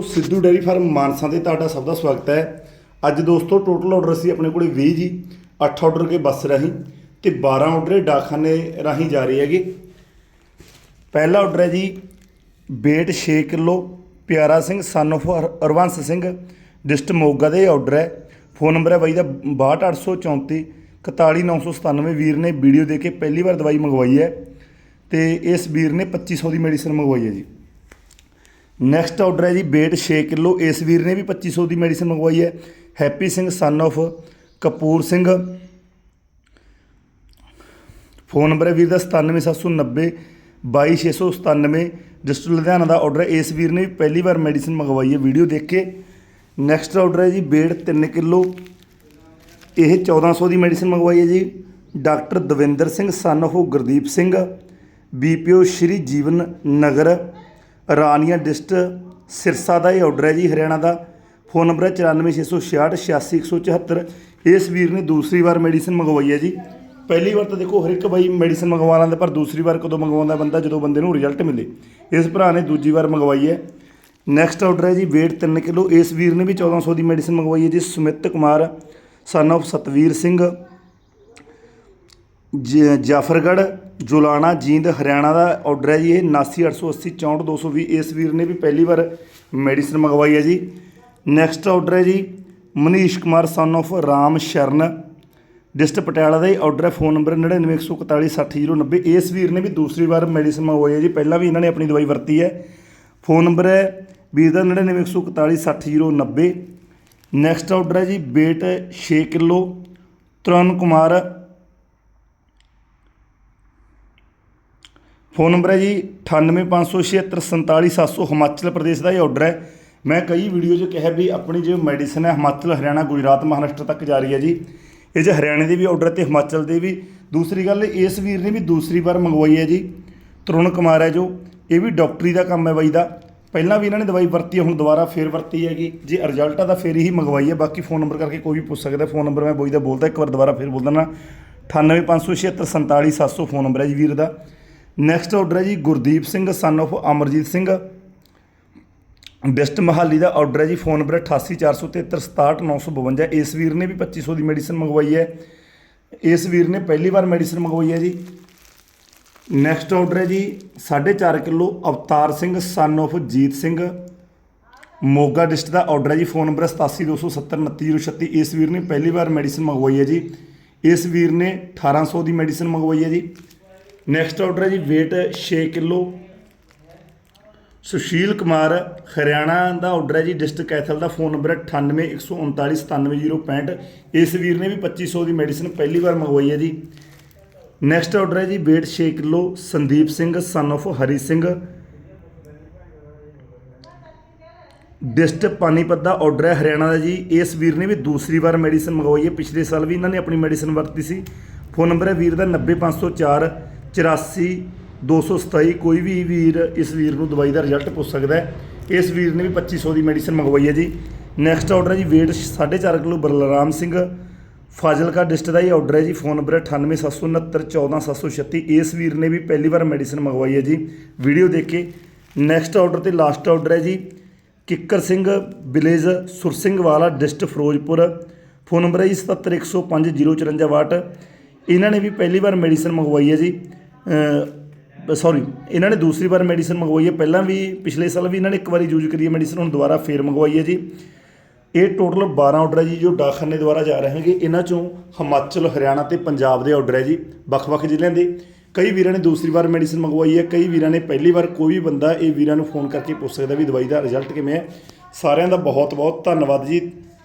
So Sidhu dairy farm Mansa ਤੇ ਤੁਹਾਡਾ ਸਭ ਦਾ ਸਵਾਗਤ ਹੈ। ਅੱਜ ਦੋਸਤੋ ਟੋਟਲ ਆਰਡਰ ਸੀ ਆਪਣੇ ਕੋਲੇ 20 ਜੀ 8 ਆਰਡਰ ਕੇ ਬੱਸ ਰਾਹੀਂ ਤੇ 12 ਆਰਡਰ ਇਹ ਡਾਕਖਾਨੇ ਰਾਹੀਂ ਜਾ ਰਹੇ ਹੈਗੇ। ਪਹਿਲਾ ਆਰਡਰ ਹੈ ਜੀ weight 6 kilo, Pyara Singh son of Har- Harbans Singh dist Moga ਦੇ ਆਰਡਰ ਹੈ। ਫੋਨ ਨੰਬਰ ਹੈ ਬਾਈ ਦਾ 62834 41997 ਵੀਰ ਨੇ ਵੀਡੀਓ ਦੇ ਕੇ ਪਹਿਲੀ ਵਾਰ ਦਵਾਈ ਮੰਗਵਾਈ ਹੈ ਤੇ ਇਸ ਵੀਰ ਨੇ 2500 ਦੀ ਮੈਡੀਸਨ ਮੰਗਵਾਈ ਹੈ ਜੀ। ਨੈਕਸਟ ਆਰਡਰ ਹੈ ਜੀ, weight 6 ਕਿਲੋ। ਇਸ ਵੀਰ ਨੇ ਵੀ 2500 ਦੀ ਮੈਡੀਸਨ ਮੰਗਵਾਈ ਹੈ। Happy Singh son of Kapoor Singh. Phone number ਹੈ ਵੀਰ ਦਾ 97790 22697 ਡਿਸਟ੍ਰਿਕਟ ਲੁਧਿਆਣਾ ਦਾ ਆਰਡਰ ਹੈ। ਇਸ ਵੀਰ ਨੇ ਵੀ ਪਹਿਲੀ ਵਾਰ ਮੈਡੀਸਨ ਮੰਗਵਾਈ ਹੈ। ਵੀਡੀਓ ਦੇਖ ਕੇ। ਨੈਕਸਟ ਆਰਡਰ ਹੈ ਜੀ, weight 3 ਕਿਲੋ। ਇਹ 1400 ਦੀ ਮੈਡੀਸਨ ਮੰਗਵਾਈ ਹੈ ਜੀ। Doctor Davinder Singh son of Gurdeep Singh. BPO Shri Jeevan Nagar. Rania dist Sirsa ਦਾ ਇਹ ਆਰਡਰ ਹੈ ਜੀ, ਹਰਿਆਣਾ ਦਾ। ਫੋਨ ਨੰਬਰ ਹੈ 946668 86174 ਇਸ ਵੀਰ ਨੇ ਦੂਸਰੀ ਵਾਰ ਮੈਡੀਸਨ ਮੰਗਵਾਈ ਹੈ ਜੀ। ਪਹਿਲੀ ਵਾਰ ਤਾਂ ਦੇਖੋ, ਹਰ ਇੱਕ ਬਾਈ ਮੈਡੀਸਨ ਮੰਗਵਾ ਲੈਂਦਾ, ਪਰ ਦੂਸਰੀ ਵਾਰ ਕਦੋਂ ਮੰਗਵਾਉਂਦਾ ਬੰਦਾ? ਜਦੋਂ ਬੰਦੇ ਨੂੰ ਰਿਜ਼ਲਟ ਮਿਲੇ। ਇਸ ਭਰਾ ਨੇ ਦੂਜੀ ਵਾਰ ਮੰਗਵਾਈ ਹੈ। ਨੈਕਸਟ ਆਰਡਰ ਹੈ ਜੀ, weight 3 ਕਿਲੋ। ਇਸ ਵੀਰ ਨੇ ਵੀ 1400 ਦੀ ਮੈਡੀਸਨ ਮੰਗਵਾਈ ਹੈ ਜੀ, ਸੁਮਿਤ ਕੁਮਾਰ ਸਨ of ਸਤਵੀਰ ਸਿੰਘ, ਜ- ਜਾਫਰਗੜ੍ਹ ਜੁਲਾਣਾ, ਜੀਂਦ, ਹਰਿਆਣਾ ਦਾ ਆਰਡਰ ਹੈ ਜੀ, ਇਹ 79880 64220 ਇਸ ਵੀਰ ਨੇ ਵੀ ਪਹਿਲੀ ਵਾਰ ਮੈਡੀਸਨ ਮੰਗਵਾਈ ਹੈ ਜੀ। ਨੈਕਸਟ ਆਰਡਰ ਹੈ ਜੀ, Manish Kumar son of Ram Sharan. Dist Patiala ਦਾ ਹੀ ਆਰਡਰ ਹੈ ਫੋਨ ਨੰਬਰ 9914460090 ਇਸ ਵੀਰ ਨੇ ਵੀ ਦੂਸਰੀ ਵਾਰ ਮੈਡੀਸਨ ਮੰਗਵਾਈ ਹੈ ਜੀ। ਪਹਿਲਾਂ ਵੀ ਇਹਨਾਂ ਨੇ ਆਪਣੀ ਦਵਾਈ ਵਰਤੀ ਹੈ। ਫੋਨ ਨੰਬਰ ਹੈ ਵੀਰ ਦਾ 9914460090 ਨੈਕਸਟ ਆਰਡਰ ਹੈ ਜੀ, weight 6 kilo. Taran Kumar phone number ਹੈ ਜੀ 9856747700 ਹਿਮਾਚਲ ਪ੍ਰਦੇਸ਼ ਦਾ ਇਹ ਆਰਡਰ ਹੈ। ਮੈਂ ਕਈ ਵੀਡੀਓ 'ਚ ਕਿਹਾ ਵੀ ਆਪਣੀ ਜੋ ਮੈਡੀਸਨ ਹੈ ਹਿਮਾਚਲ, ਹਰਿਆਣਾ, ਗੁਜਰਾਤ, ਮਹਾਰਾਸ਼ਟਰ ਤੱਕ ਜਾ ਰਹੀ ਹੈ ਜੀ। ਇਹ ਜੇ ਹਰਿਆਣੇ ਦੇ ਵੀ ਆਰਡਰ ਤੇ ਹਿਮਾਚਲ ਦੇ ਵੀ। ਦੂਸਰੀ ਗੱਲ ਇਸ ਵੀਰ ਨੇ ਵੀ ਦੂਸਰੀ ਵਾਰ ਮੰਗਵਾਈ ਹੈ ਜੀ। ਤਰੁਣ ਕੁਮਾਰ ਹੈ ਜੋ, ਇਹ ਵੀ ਡਾਕਟਰੀ ਦਾ ਕੰਮ ਹੈ ਬਾਈ ਦਾ। ਪਹਿਲਾਂ ਵੀ ਇਹਨਾਂ ਨੇ ਦਵਾਈ ਵਰਤੀ ਹੈ, ਹੁਣ ਦੁਬਾਰਾ ਫੇਰ ਵਰਤੀ ਹੈਗੀ। ਜੇ ਰਿਜ਼ਲਟ ਆ ਤਾਂ ਫੇਰ ਹੀ ਮੰਗਵਾਈ ਹੈ। ਬਾਕੀ ਫੋਨ ਨੰਬਰ ਕਰਕੇ ਕੋਈ ਵੀ ਪੁੱਛ ਸਕਦਾ, ਫੋਨ ਨੰਬਰ ਮੈਂ ਬੋਈ ਦਾ ਬੋਲਦਾ, ਇੱਕ ਵਾਰ ਦੁਬਾਰਾ ਫੇਰ ਬੋਲ ਦਿੰਦਾ। 9856747700 ਫੋਨ ਨੰਬਰ ਹੈ ਜੀ ਵੀਰ ਦਾ। ਨੈਕਸਟ ਆਰਡਰ ਹੈ ਜੀ Gurdeep Singh son of Amarjeet Singh. Dist Mohali the order ਹੈ ਜੀ ਫੋਨ ਨੰਬਰ 8847367952 ਇਸ ਵੀਰ ਨੇ ਵੀ 2500 ਦੀ ਮੈਡੀਸਨ ਮੰਗਵਾਈ ਹੈ। ਇਸ ਵੀਰ ਨੇ ਪਹਿਲੀ ਵਾਰ ਮੈਡੀਸਨ ਮੰਗਵਾਈ ਹੈ ਜੀ। ਨੈਕਸਟ ਆਰਡਰ ਹੈ ਜੀ 4.5 kilo Avtar Singh son of Jeet Singh. Moga dist the order ਹੈ ਜੀ ਫੋਨ ਨੰਬਰ 8727799036 ਇਸ ਵੀਰ ਨੇ ਪਹਿਲੀ ਵਾਰ ਮੈਡੀਸਨ ਮੰਗਵਾਈ ਹੈ ਜੀ। ਇਸ ਵੀਰ ਨੇ 1800 ਦੀ ਮੈਡੀਸਨ ਮੰਗਵਾਈ ਹੈ ਜੀ। ਨੈਕਸਟ ਆਰਡਰ ਹੈ ਜੀ weight 6 ਕਿਲੋ। ਸੁਸ਼ੀਲ ਕੁਮਾਰ, ਹਰਿਆਣਾ ਦਾ ਆਰਡਰ ਹੈ ਜੀ ਡਿਸਟ੍ਰਿਕਟ ਕੈਥਲ ਦਾ ਫੋਨ ਨੰਬਰ ਹੈ 9813997065 ਇਸ ਵੀਰ ਨੇ ਵੀ 2500 ਦੀ ਮੈਡੀਸਨ ਪਹਿਲੀ ਵਾਰ ਮੰਗਵਾਈ ਹੈ ਜੀ। ਨੈਕਸਟ ਆਰਡਰ ਹੈ ਜੀ, weight 6 kilo, Sandeep Singh son of Hari Singh. District Panipat the order ਹੈ ਹਰਿਆਣਾ ਦਾ ਜੀ। ਇਸ ਵੀਰ ਨੇ ਵੀ ਦੂਸਰੀ ਵਾਰ ਮੈਡੀਸਨ ਮੰਗਵਾਈ ਹੈ। ਪਿਛਲੇ ਸਾਲ ਵੀ ਇਹਨਾਂ ਨੇ ਆਪਣੀ ਮੈਡੀਸਨ ਵਰਤੀ ਸੀ। ਫੋਨ ਨੰਬਰ ਹੈ ਵੀਰ ਦਾ 90504 84 227 ਕੋਈ ਵੀ ਵੀਰ ਇਸ ਵੀਰ ਨੂੰ ਦਵਾਈ ਦਾ ਰਿਜ਼ਲਟ ਪੁੱਛ ਸਕਦਾ ਇਸ ਵੀਰ ਨੇ ਵੀ 2500 ਦੀ ਮੈਡੀਸਨ ਮੰਗਵਾਈ ਹੈ ਜੀ। ਨੈਕਸਟ ਆਰਡਰ ਹੈ ਜੀ, weight 4.5 kilo Balram Singh. Fazilka district ਦਾ ਹੀ ਆਰਡਰ ਹੈ ਜੀ ਫੋਨ ਨੰਬਰ ਹੈ 9876914736 ਇਸ ਵੀਰ ਨੇ ਵੀ ਪਹਿਲੀ ਵਾਰ ਮੈਡੀਸਨ ਮੰਗਵਾਈ ਹੈ ਜੀ। ਵੀਡੀਓ ਦੇਖ। ਕੇ ਨੈਕਸਟ ਆਰਡਰ ਤੇ ਲਾਸਟ ਆਰਡਰ ਹੈ ਜੀ, ਕਿੱਕਰ ਸਿੰਘ ਵਿਲੇਜ ਸੁਰਸਿੰਘ ਵਾਲਾ ਡਿਸਟ ਫਿਰੋਜ਼ਪੁਰ। ਫੋਨ ਨੰਬਰ ਹੈ ਜੀ 77105054 ਵਾਟ। ਇਹਨਾਂ ਨੇ ਵੀ ਪਹਿਲੀ ਵਾਰ ਮੈਡੀਸਨ ਮੰਗਵਾਈ ਹੈ ਜੀ। ਸੌਰੀ ਇਹਨਾਂ ਨੇ ਦੂਸਰੀ ਵਾਰ ਮੈਡੀਸਨ ਮੰਗਵਾਈ ਹੈ। ਪਹਿਲਾਂ ਵੀ, ਪਿਛਲੇ ਸਾਲ ਵੀ ਇਹਨਾਂ ਨੇ ਇੱਕ ਵਾਰੀ ਯੂਜ਼ ਕਰੀ ਹੈ ਮੈਡੀਸਨ ਹੁਣ ਦੁਬਾਰਾ ਫੇਰ ਮੰਗਵਾਈ ਹੈ ਜੀ। ਇਹ ਟੋਟਲ 12 ਆਰਡਰ ਹੈ ਜੀ, ਜੋ ਡਾਕਖਾਨੇ ਦੁਆਰਾ ਜਾ ਰਹੇ ਹੈਗੇ। ਇਹਨਾਂ ਚੋਂ ਹਿਮਾਚਲ, ਹਰਿਆਣਾ ਤੇ ਪੰਜਾਬ ਦੇ ਆਰਡਰ ਹੈ ਜੀ, ਵੱਖ-ਵੱਖ ਜ਼ਿਲ੍ਹਿਆਂ ਦੇ। ਕਈ ਵੀਰਾਂ ਨੇ ਦੂਸਰੀ ਵਾਰ ਮੈਡੀਸਨ ਮੰਗਵਾਈ ਹੈ। ਕਈ ਵੀਰਾਂ ਨੇ ਪਹਿਲੀ ਵਾਰ ਕੋਈ ਵੀ ਬੰਦਾ ਇਹ ਵੀਰਾਂ ਨੂੰ ਫੋਨ ਕਰਕੇ ਪੁੱਛ ਸਕਦਾ ਵੀ ਦਵਾਈ ਦਾ ਰਿਜ਼ਲਟ ਕਿਵੇਂ ਹੈ। ਸਾਰਿਆਂ ਦਾ ਬਹੁਤ-ਬਹੁਤ ਧੰਨਵਾਦ ਜੀ।